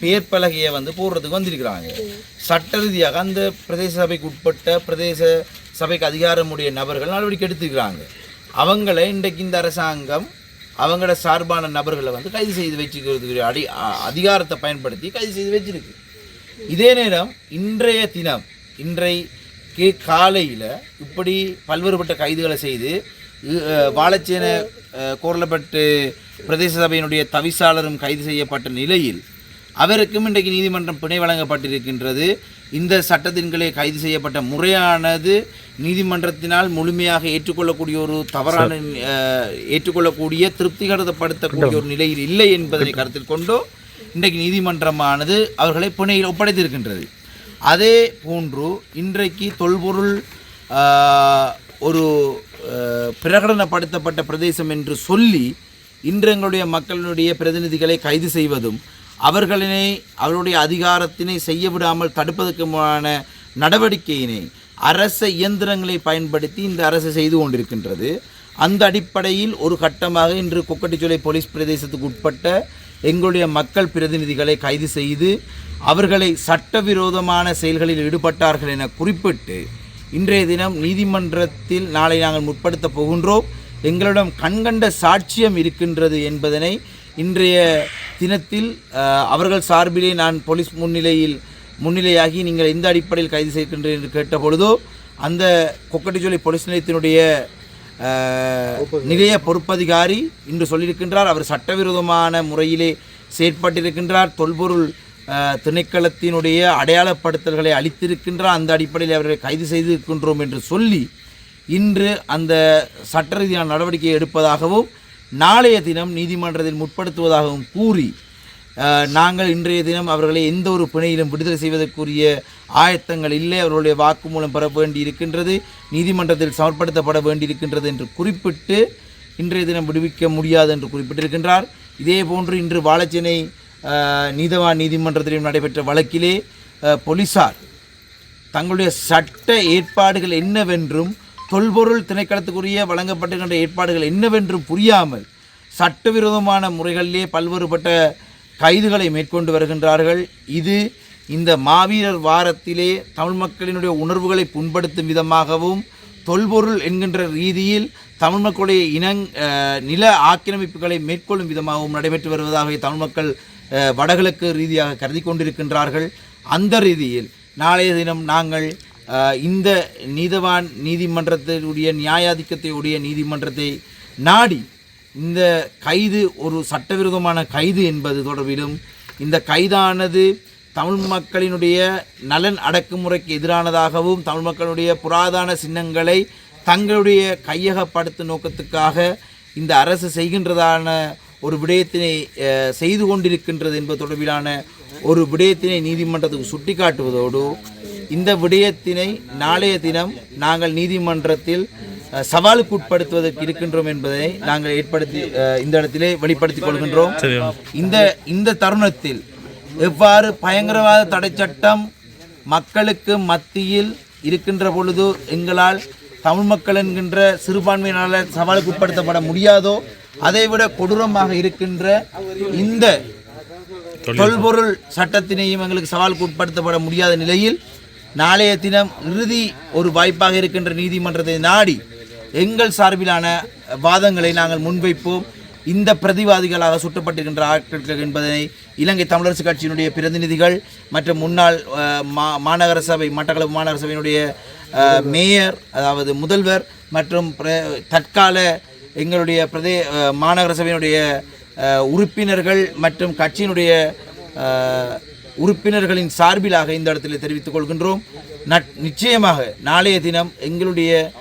பேர் பலகையை வந்து போடுறதுக்கு வந்திருக்கிறாங்க. சட்ட ரீதியாக அந்த பிரதேச சபைக்கு உட்பட்ட பிரதேச சபைக்கு அதிகாரமுடைய நபர்கள் நடவடிக்கை எடுத்துக்கிறாங்க அவங்கள இன்றைக்கு இந்த அரசாங்கம் அவங்களோட சார்பான நபர்களை வந்து கைது செய்து வச்சுக்கிறதுக்கு அடி அதிகாரத்தை பயன்படுத்தி கைது செய்து வச்சிருக்கு இதே நேரம் இன்றைய தினம் இன்றைக்கு காலையில் இப்படி பல்வேறுபட்ட கைதுகளை செய்து இ- வாழைச்சேன கோரலப்பட்டு பிரதேச சபையினுடைய தவிசாளரும் கைது செய்யப்பட்ட நிலையில் அவருக்கும் இன்றைக்கு நீதிமன்றம் பிணை வழங்கப்பட்டிருக்கின்றது. இந்த சட்டத்தின்களே கைது செய்யப்பட்ட முறையானது நீதிமன்றத்தினால் முழுமையாக ஏற்றுக்கொள்ளக்கூடிய ஒரு தவறான ஏற்றுக்கொள்ளக்கூடிய திருப்திகரப்படுத்தக்கூடிய ஒரு நிலையில் இல்லை என்பதனை கருத்தில் கொண்டோ இன்றைக்கு நீதிமன்றமானது அவர்களை பிணையில் ஒப்படைத்திருக்கின்றது. அதே போன்று இன்றைக்கு தொல்பொருள் ஒரு பிரகடனப்படுத்தப்பட்ட பிரதேசம் என்று சொல்லி இன்று எங்களுடைய மக்களுடைய பிரதிநிதிகளை கைது செய்வதும் அவர்களினை அவருடைய அதிகாரத்தினை செய்ய விடாமல் தடுப்பதற்குமான நடவடிக்கையினை அரச இயந்திரங்களை பயன்படுத்தி இந்த அரசு செய்து கொண்டிருக்கின்றது. அந்த அடிப்படையில் ஒரு கட்டமாக இன்று கொக்கட்டிச்சோலை போலீஸ் பிரதேசத்துக்கு உட்பட்ட எங்களுடைய மக்கள் பிரதிநிதிகளை கைது செய்து அவர்களை சட்டவிரோதமான செயல்களில் ஈடுபட்டார்கள் என குறிப்பிட்டு இன்றைய தினம் நீதிமன்றத்தில் நாளை நாங்கள் முற்படுத்த போகின்றோம். எங்களிடம் கண்கண்ட சாட்சியம் இருக்கின்றது என்பதனை இன்றைய தினத்தில் அவர்கள் சார்பிலே நான் போலீஸ் முன்னிலையில் முன்னிலையாகி நீங்கள் எந்த அடிப்படையில் கைது செய்கின்றேன் என்று கேட்டபொழுதோ அந்த கொக்கட்டிச்சோலை போலீஸ் நிலையத்தினுடைய நிலைய பொறுப்பதிகாரி இன்று சொல்லியிருக்கின்றார். அவர் சட்டவிரோதமான முறையிலே செயற்பட்டிருக்கின்றார். தொல்பொருள் திணைக்களத்தினுடைய அடையாளப்படுத்தல்களை அளித்திருக்கின்றார். அந்த அடிப்படையில் அவர்களை கைது செய்திருக்கின்றோம் என்று சொல்லி இன்று அந்த சட்ட ரீதியான நடவடிக்கையை எடுப்பதாகவும் நாளைய தினம் நீதிமன்றத்தில் முற்படுத்துவதாகவும் கூறி நாங்கள் இன்றைய தினம் அவர்களை எந்த ஒரு பிணையிலும் விடுதலை செய்வதற்குரிய ஆயத்தங்கள் இல்லை. அவர்களுடைய வாக்குமூலம் பெற வேண்டி இருக்கின்றது நீதிமன்றத்தில் சமர்ப்படுத்தப்பட வேண்டியிருக்கின்றது என்று குறிப்பிட்டு இன்றைய தினம் விடுவிக்க முடியாது என்று குறிப்பிட்டிருக்கின்றார். இதே போன்று இன்று வாழைச்சேனை நீதவான் நீதிமன்றத்திலும் நடைபெற்ற வழக்கிலே போலீசார் தங்களுடைய சட்ட ஏற்பாடுகள் என்னவென்றும் தொல்பொருள் திணைக்களத்துக்குரிய வழங்கப்பட்டிருக்கின்ற ஏற்பாடுகள் என்னவென்றும் புரியாமல் சட்டவிரோதமான முறைகளிலே பல்வேறுபட்ட கைதுகளை மேற்கொண்டு வருகின்றார்கள். இது இந்த மாவீரர் வாரத்திலே தமிழ் மக்களினுடைய உணர்வுகளை புண்படுத்தும் விதமாகவும் தொல்பொருள் என்கின்ற ரீதியில் தமிழ் மக்களுடைய இனங் நில ஆக்கிரமிப்புகளை மேற்கொள்ளும் விதமாகவும் நடைபெற்று வருவதாக தமிழ் மக்கள் வடகிழக்கு ரீதியாக கருதி கொண்டிருக்கின்றார்கள். அந்த ரீதியில் நாளைய தினம் நாங்கள் இந்த நீதவான் நீதிமன்றத்தினுடைய நியாயாதிக்கத்தையுடைய நீதிமன்றத்தை நாடி இந்த கைது ஒரு சட்டவிரோதமான கைது என்பது தொடர்பிலும் இந்த கைதானது தமிழ் மக்களினுடைய நலன் அடக்குமுறைக்கு எதிரானதாகவும் தமிழ் மக்களுடைய புராதான சின்னங்களை தங்களுடைய கையகப்படுத்தும் நோக்கத்துக்காக இந்த அரசு செய்கின்றதான ஒரு விடயத்தினை செய்து கொண்டிருக்கின்றது என்பது தொடர்பிலான ஒரு விடயத்தினை நீதிமன்றத்துக்கு சுட்டிக்காட்டுவதோடு இந்த விடயத்தினை நாளைய தினம் நாங்கள் நீதிமன்றத்தில் சவாலுக்கு உட்படுத்துவதற்கு இருக்கின்றோம் என்பதை நாங்கள் ஏற்படுத்தி இந்த இடத்திலே வெளிப்படுத்திக் கொள்கின்றோம். இந்த இந்த தருணத்தில் எவ்வாறு பயங்கரவாத தடை சட்டம் மக்களுக்கு மத்தியில் இருக்கின்ற பொழுது எங்களால் தமிழ் மக்கள் என்கின்ற சிறுபான்மையினால சவாலுக்கு உட்படுத்தப்பட முடியாதோ அதைவிட கொடூரமாக இருக்கின்ற இந்த தொல்பொருள் சட்டத்தினையும் எங்களுக்கு சவாலுக்கு உட்படுத்தப்பட முடியாத நிலையில் நாளைய தினம் இறுதி ஒரு வாய்ப்பாக இருக்கின்ற நீதிமன்றத்தை நாடி எங்கள் சார்பிலான வாதங்களை நாங்கள் முன்வைப்போம். இந்த பிரதிவாதிகளாக சுட்டப்பட்டிருக்கின்ற ஆட்கள் என்பதனை இலங்கை தமிழரசு கட்சியினுடைய பிரதிநிதிகள் மற்றும் முன்னாள் மா மாநகர சபை மட்டக்களப்பு மாநகர சபையினுடைய மேயர் அதாவது முதல்வர் மற்றும் பிர- தற்கால எங்களுடைய பிரதே மாநகர சபையினுடைய உறுப்பினர்கள் மற்றும் கட்சியினுடைய உறுப்பினர்களின் சார்பிலாக இந்த இடத்தில் தெரிவித்துக் கொள்கின்றோம். நட்- நிச்சயமாக நாளைய தினம் எங்களுடைய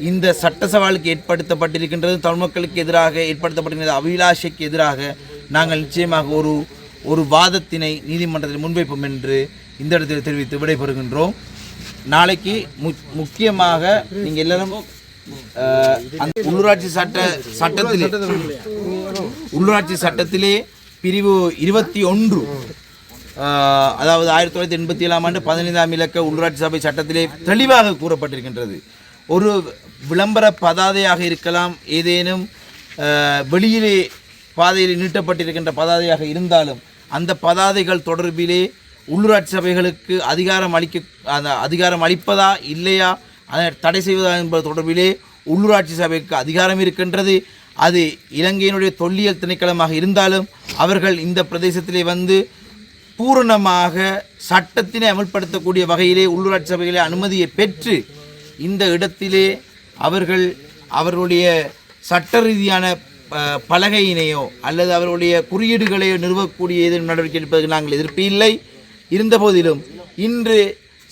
இந்த சட்ட சவாலுக்கு ஏற்படுத்தப்பட்டிருக்கின்றது தமிழ் மக்களுக்கு எதிராக ஏற்படுத்தப்பட்டிருக்கின்ற அபிலாஷைக்கு எதிராக நாங்கள் நிச்சயமாக ஒரு ஒரு வாதத்தினை நீதிமன்றத்தில் முன்வைப்போம் என்று இந்த இடத்தில் தெரிவித்து விடைபெறுகின்றோம். நாளைக்கு மு- முக்கியமாக நீங்கள் எல்லாரும் அந்த உள்ளூராட்சி சட்ட சட்டத்திலே உள்ளூராட்சி சட்டத்திலே பிரிவு இருபத்தி ஒன்று அதாவது ஆயிரத்தி தொள்ளாயிரத்தி எண்பத்தி ஏழாம் ஆண்டு பதினைந்தாம் இலக்க உள்ளூராட்சி சபை சட்டத்திலே தெளிவாக கூறப்பட்டிருக்கின்றது. ஒரு விளம்பர பதாதையாக இருக்கலாம் ஏதேனும் வெளியிலே பாதையில் நீட்டப்பட்டிருக்கின்ற பதாதையாக இருந்தாலும் அந்த பதாதைகள் தொடர்பிலே உள்ளூராட்சி சபைகளுக்கு அதிகாரம் அளிக்க அந்த அதிகாரம் அளிப்பதா இல்லையா அதை தடை செய்வதா என்பது தொடர்பிலே உள்ளூராட்சி சபைக்கு அதிகாரம் இருக்கின்றது. அது இலங்கையினுடைய தொல்லியல் திணைக்களமாக இருந்தாலும் அவர்கள் இந்த பிரதேசத்திலே வந்து பூரணமாக சட்டத்தினை அமல்படுத்தக்கூடிய வகையிலே உள்ளூராட்சி சபைகளே அனுமதியை பெற்று இந்த இடத்திலே அவர்கள் அவர்களுடைய சட்ட ரீதியான பலகையினையோ அல்லது அவர்களுடைய குறியீடுகளையோ நிறுவக்கூடிய ஏதேனும் நடவடிக்கை எடுப்பதற்கு நாங்கள் எதிர்ப்பு இல்லை. இருந்தபோதிலும் இன்று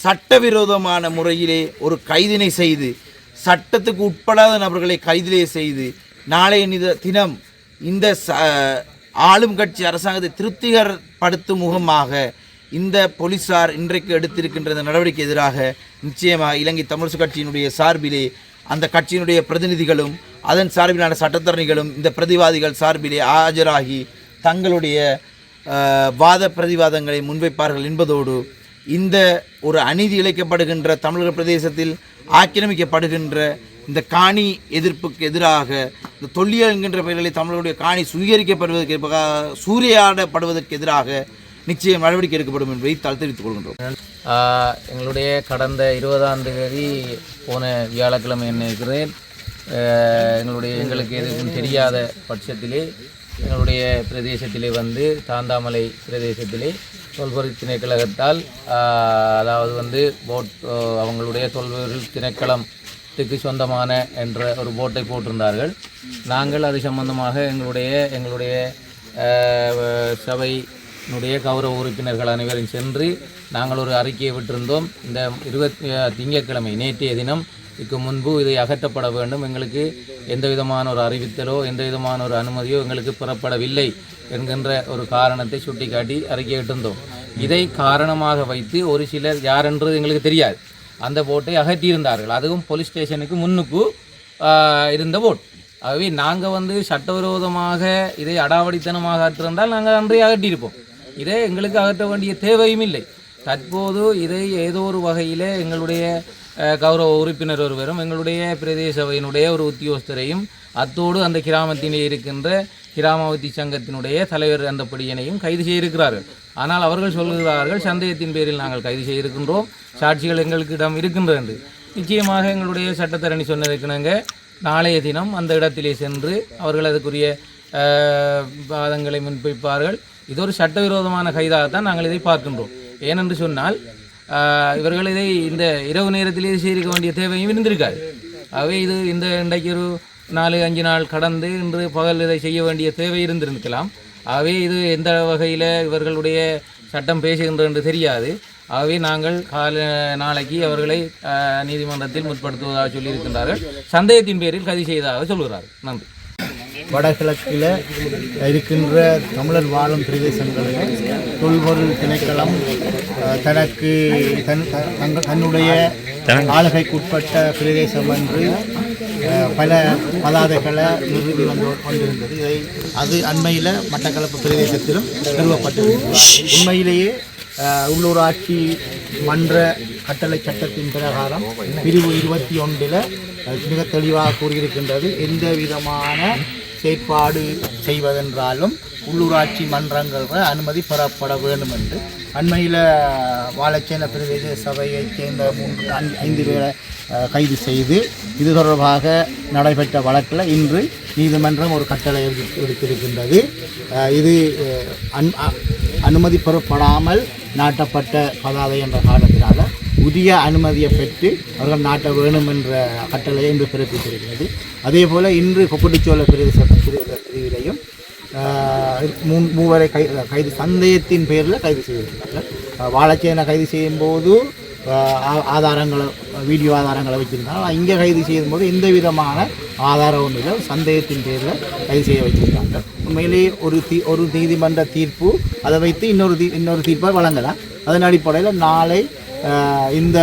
சட்டவிரோதமான முறையிலே ஒரு கைதினை செய்து சட்டத்துக்கு உட்படாத நபர்களை கைதிலே செய்து நாளைய தினம் இந்த ச ஆளும் கட்சி அரசாங்கத்தை திருப்திகரப்படுத்தும் முகமாக இந்த போலீசார் இன்றைக்கு எடுத்திருக்கின்ற இந்த நடவடிக்கை எதிராக நிச்சயமாக இலங்கை தமிழரசு கட்சியினுடைய சார்பிலே அந்த கட்சியினுடைய பிரதிநிதிகளும் அதன் சார்பிலான சட்டத்தரணிகளும் இந்த பிரதிவாதிகள் சார்பிலே ஆஜராகி தங்களுடைய வாத பிரதிவாதங்களை முன்வைப்பார்கள் என்பதோடு இந்த ஒரு அநீதி இழைக்கப்படுகின்ற தமிழக பிரதேசத்தில் ஆக்கிரமிக்கப்படுகின்ற இந்த காணி எதிர்ப்புக்கு எதிராக இந்த தொல்லியல் என்கின்ற பெயர்களில் தமிழர்களுடைய காணி சுவீகரிக்கப்படுவதற்கு சூறையாடப்படுவதற்கு எதிராக நிச்சயம் நடவடிக்கை எடுக்கப்படும் என்பதை தாழ் தெரிவித்துக் கொள்கின்றோம். எங்களுடைய கடந்த இருபதாம் தேதி போன வியாழக்கிழமை என்ன இருக்கிறேன். எங்களுடைய எங்களுக்கு எதுவும் தெரியாத பட்சத்திலே எங்களுடைய பிரதேசத்திலே வந்து தாந்தாமலை பிரதேசத்திலே தொல்பொருள் திணைக்கழகத்தால் அதாவது வந்து போட் அவங்களுடைய தொல்பொருள் திணைக்களத்துக்கு சொந்தமான என்ற ஒரு போட்டை போட்டிருந்தார்கள். நாங்கள் அது சம்பந்தமாக எங்களுடைய எங்களுடைய சபையினுடைய கௌரவ உறுப்பினர்கள் அனைவரும் சென்று நாங்கள் ஒரு அறிக்கையை விட்டிருந்தோம். இந்த இருபத்தி திங்கட்கிழமை நேற்றைய தினம் இதுக்கு முன்பு இதை அகற்றப்பட வேண்டும். எங்களுக்கு எந்த விதமான ஒரு அறிவித்தலோ எந்த விதமான ஒரு அனுமதியோ எங்களுக்கு புறப்படவில்லை என்கின்ற ஒரு காரணத்தை சுட்டிக்காட்டி அறிக்கையிட்டிருந்தோம் இதை காரணமாக வைத்து ஒரு சிலர் யாரென்றது எங்களுக்கு தெரியாது. அந்த போட்டை அகற்றியிருந்தார்கள். அதுவும் போலீஸ் ஸ்டேஷனுக்கு முன்னுக்கு இருந்த போட் ஆகவே நாங்கள் வந்து சட்டவிரோதமாக இதை அடாவடித்தனமாக அகற்றிருந்தால் நாங்கள் அன்றே அகற்றியிருப்போம். இதை எங்களுக்கு அகற்ற வேண்டிய தேவையும் இல்லை. தற்போது இதை ஏதோ ஒரு வகையில் எங்களுடைய கௌரவ உறுப்பினர் ஒருவரும் எங்களுடைய பிரதேசவையினுடைய ஒரு உத்தியோகஸ்தரையும் அத்தோடு அந்த கிராமத்திலே இருக்கின்ற கிராமவதி சங்கத்தினுடைய தலைவர் அந்தபடியனையும் கைது செய்திருக்கிறார்கள். ஆனால் அவர்கள் சொல்கிறார்கள் சந்தேகத்தின் பேரில் நாங்கள் கைது செய்திருக்கின்றோம் சாட்சிகள் எங்களுக்கிடம் இருக்கின்றது என்று. நிச்சயமாக எங்களுடைய சட்டத்தரணி சொன்னதுக்கிணங்க நாளைய தினம் அந்த இடத்திலே சென்று அவர்கள் அதுக்குரிய வாதங்களை முன்வைப்பார்கள். இது ஒரு சட்டவிரோதமான கைதாகத்தான் நாங்கள் இதை பார்க்கின்றோம். ஏனென்று சொன்னால் இவர்கள் இதை இந்த இரவு நேரத்திலே செய்திருக்க வேண்டிய தேவையும் இருந்திருக்காது. ஆகவே இது இந்த இன்றைக்கு ஒரு நாலு அஞ்சு நாள் கடந்து இன்று பகல் இதை செய்ய வேண்டிய தேவை இருந்திருக்கலாம். ஆகவே இது எந்த வகையில் இவர்களுடைய சட்டம் பேசுகின்றது என்று தெரியாது. ஆகவே நாங்கள் கால நாளைக்கு அவர்களை நீதிமன்றத்தில் முற்படுத்துவதாக சொல்லியிருக்கின்றார்கள். சந்தேகத்தின் பேரில் கைது செய்ததாக சொல்கிறார்கள். நன்றி. வடகிழக்கில் இருக்கின்ற தமிழர் வாழும் பிரதேசங்களில் தொல்பொருள் திணைக்களம் தனக்கு தன் தன்னுடைய ஆளுகைக்குட்பட்ட பிரதேசம் என்று பல பதாதைகளை நிறுவி வந்து கொண்டிருந்தது. இதை அது அண்மையில் மட்டக்களப்பு பிரதேசத்திலும் நிறுவப்பட்டது உண்மையிலேயே உள்ளூராட்சி மன்ற கட்டளை சட்டத்தின் பிரகாரம் பிரிவு இருபத்தி ஒன்றில் மிக தெளிவாக கூறியிருக்கின்றது. எந்த விதமான செயற்பாடு செய்வதென்றாலும் உள்ளூராட்சி மன்றங்கள் அனுமதி பெறப்பட வேண்டும் என்று அண்மையில் வாழைச்சேன பிரதேச சபையைச் சேர்ந்த மூன்று ஐந்து- ஐந்து பேரை கைது செய்து இது தொடர்பாக நடைபெற்ற வழக்கில் இன்று நீதிமன்றம் ஒரு கட்டளை எடுத்திருக்கின்றது. இது அன்- அனுமதி பெறப்படாமல் நாட்டப்பட்ட பதாதை என்ற காரணத்தினால் புதிய அனுமதியை பெற்று அவர்கள் நாட்ட வேணும் என்ற கட்டளையை இன்று பிறப்பித்திருக்கிறது. அதே போல் இன்று கொக்குட்டிச்சோல பிரதேச பிரிவிலையும் மூ மூவரை கை கைது சந்தேகத்தின் பேரில் கைது செய்திருக்கிறார்கள். ஆஹ், வாழைச்சேனை கைது செய்யும்போது போது ஆ- ஆதாரங்களை வீடியோ ஆதாரங்களை வச்சுருந்தாங்க இங்கே கைது செய்யும்போது எந்த விதமான ஆதாரம் ஒன்றும் இல்லை சந்தேகத்தின் பேரில் கைது செய்ய வச்சுருக்காங்க உண்மையிலேயே ஒரு தீ ஒரு நீதிமன்ற தீர்ப்பு அதை வைத்து இன்னொரு தீ இன்னொரு தீர்ப்பை வழங்கலாம். அதன் அடிப்படையில் நாளை இந்த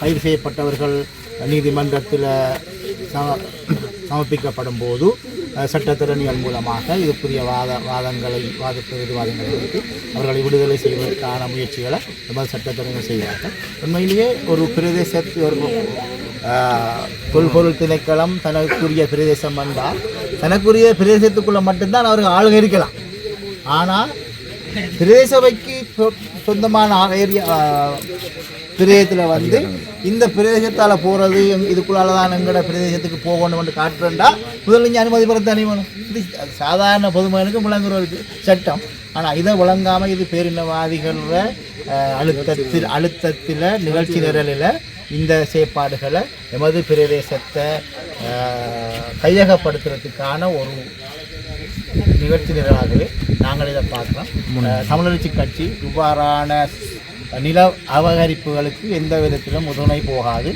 கைது செய்யப்பட்டவர்கள் நீதிமன்றத்தில் சம சமர்ப்பிக்கப்படும் போது சட்டத்திறனிகள் மூலமாக இதுக்குரிய வாத வாதங்களை வாத பிரதிவாதங்களை வைத்து அவர்களை விடுதலை செய்வதற்கான முயற்சிகளை நமது சட்டத்திறனிகள் செய்வார்கள் உண்மையிலேயே ஒரு பிரதேசத்து ஒரு தொல்பொருள் திணைக்களம் தனக்குரிய பிரதேசம் வந்தால் தனக்குரிய பிரதேசத்துக்குள்ளே மட்டும்தான் அவர்கள் ஆளுகை இருக்கலாம். ஆனால் பிரதேசபைக்கு சொந்தமான ஆ- ஏரியா பிரதேசத்தில் வந்து இந்த பிரதேசத்தால் போகிறது இதுக்குள்ளால தான் எங்களோட பிரதேசத்துக்கு போகணும்னு காட்டுறேன்டா. முதல்ல இங்கே அனுமதி பெற தனி வேணும். இது சாதாரண பொதுமகனுக்கு விளங்குறவருக்கு சட்டம். ஆனால் இதை விளங்காமல் இது பேரினவாதிகள அழுத்தத்தில் அழுத்தத்தில் நிகழ்ச்சி நிரலில் இந்த செயற்பாடுகளை எமது பிரதேசத்தை கையகப்படுத்துறதுக்கான ஒரு நிகழ்ச்சி நிரலாகவே நாங்கள் இதை பார்க்குறோம். அஹ், தமிழரட்சி கட்சி இவ்வாறான நில அபகரிப்புகளுக்கு எந்த விதத்திலும் உதுணை போகாது.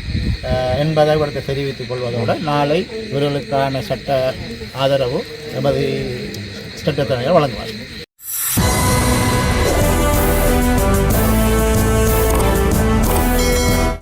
என்பதை இவருக்கு தெரிவித்துக் கொள்வதோடு நாளை இவர்களுக்கான சட்ட ஆதரவு எமது சட்டத்தினைகள் வழங்குவார்